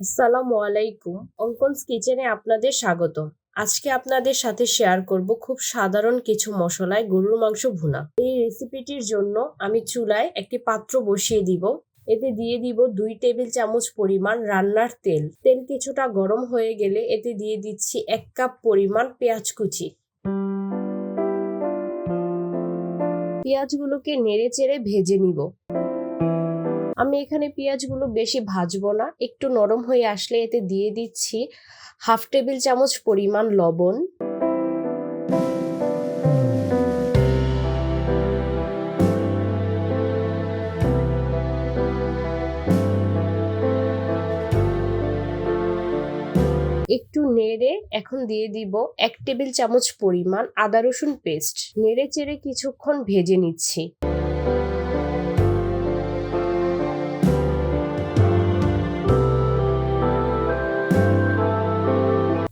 আসসালামু আলাইকুম। অঙ্কনস কিচেনে আপনাদের স্বাগত আজকে আপনাদের সাথে শেয়ার করব খুব সাধারণ কিছু মশলায় গরুর মাংস ভুনা। এই রেসিপিটির জন্য আমি চুলায় একটি পাত্র বসিয়ে দিব। এতে দিয়ে দিব দুই টেবিল চামচ পরিমাণ রান্নার তেল। তেল কিছুটা গরম হয়ে গেলে এতে দিয়ে দিচ্ছি এক কাপ পরিমাণ পেঁয়াজ কুচি। পেঁয়াজগুলোকে নেড়ে চেড়ে ভেজে নিব। আমি এখানে পেঁয়াজগুলো বেশি ভাজবো না। একটু নরম হয়ে আসলে এতে দিয়ে দিচ্ছি হাফ টেবিল চামচ পরিমাণ লবণ। একটু নেড়ে এখন দিয়ে দিব এক টেবিল চামচ পরিমাণ আদা রসুন পেস্ট। নেড়ে চেড়ে কিছুক্ষণ ভেজে নিচ্ছি।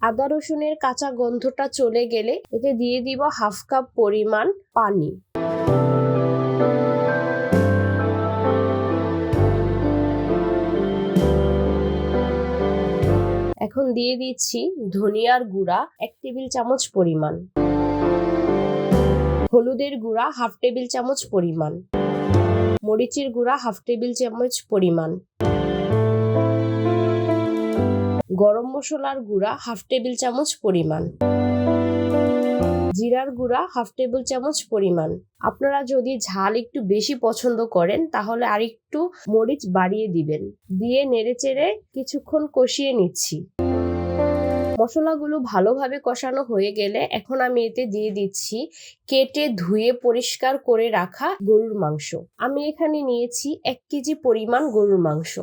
আদা রসুনের কাঁচা গন্ধটা চলে গেলে এতে দিয়ে দিব হাফ কাপ পরিমাণ পানি। এখন দিয়ে দিচ্ছি ধনিয়ার গুঁড়া, এক টেবিল চামচ পরিমাণ। হলুদের গুঁড়া, হাফ টেবিল চামচ পরিমাণ। মরিচের গুঁড়া, হাফ টেবিল চামচ পরিমাণ। গরম মশলার গুঁড়া হাফ টেবিল চামচ পরিমাণ। জিরার গুঁড়া হাফ টেবিল চামচ পরিমাণ। আপনারা যদি ঝাল একটু বেশি পছন্দ করেন, তাহলে আরেকটু মরিচ বাড়িয়ে দিবেন। দিয়ে নেড়েচেড়ে কিছুক্ষণ কষিয়ে নিচ্ছি। মশলাগুলো ভালোভাবে কষানো হয়ে গেলে এখন আমি এতে দিয়ে দিচ্ছি কেটে ধুয়ে পরিষ্কার করে রাখা গরুর মাংস। আমি এখানে নিয়েছি এক কেজি পরিমাণ গরুর মাংস।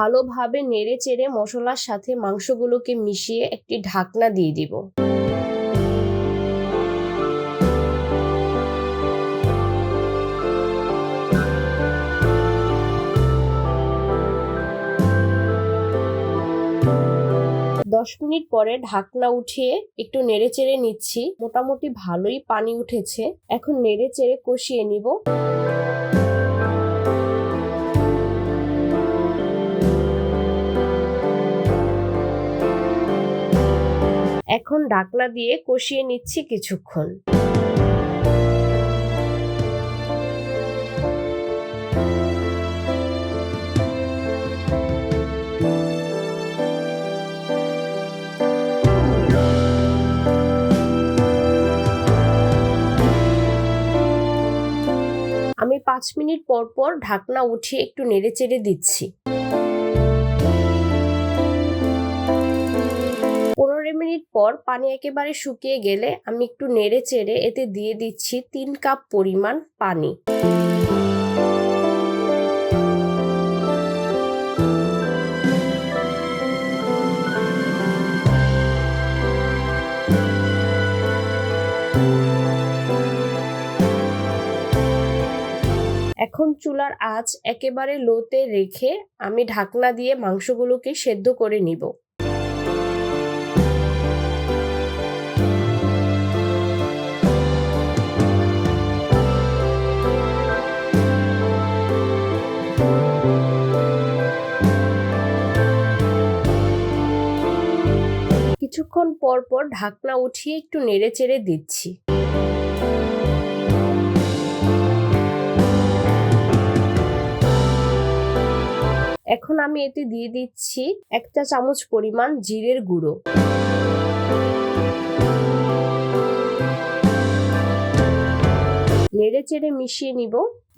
ভালোভাবে নেড়ে চেড়ে মশলার সাথে মাংসগুলোকে মিশিয়ে একটি ঢাকনা দিয়ে দিব। দশ মিনিট পরে ঢাকনা উঠিয়ে একটু নেড়ে চেড়ে নিচ্ছি। মোটামুটি ভালোই পানি উঠেছে। এখন নেড়ে চেড়ে কষিয়ে নিব। এখন ঢাকনা দিয়ে কষিয়ে নিচ্ছি কিছুক্ষণ। আমি পাঁচ মিনিট পর পর ঢাকনা উঠিয়ে একটু নেড়ে চেড়ে দিচ্ছি। মিনিট পর পানি একেবারে শুকিয়ে গেলে আমি একটু নেড়ে চেড়ে এতে দিয়ে দিচ্ছি তিন কাপ পরিমাণ পানি। এখন চুলার আঁচ একেবারে লোতে রেখে আমি ঢাকনা দিয়ে মাংসগুলোকে সেদ্ধ করে নিব। কিছুক্ষণ পর পর ঢাকনা উঠিয়ে একটু নেড়ে চেড়ে দিচ্ছি। এখন আমি এতে দিয়ে দিচ্ছি একটা চামচ পরিমাণ জিরের গুঁড়ো। নেড়ে চেড়ে মিশিয়ে নিব।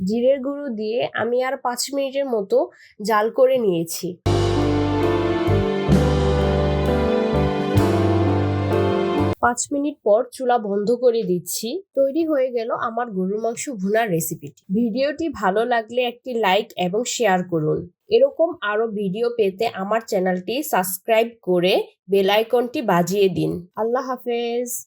জিরের গুঁড়ো দিয়ে আমি আর পাঁচ মিনিটের মতো জাল করে নিয়েছি। পাঁচ মিনিট পর চুলা বন্ধ করে দিচ্ছি। তৈরি হয়ে গেল আমার গরুর মাংস ভুনার রেসিপিটি ভিডিওটি ভালো লাগলে একটি লাইক এবং শেয়ার করুন। এরকম আরও ভিডিও পেতে আমার চ্যানেলটি সাবস্ক্রাইব করে বেলাইকনটি বাজিয়ে দিন। আল্লাহ হাফেজ।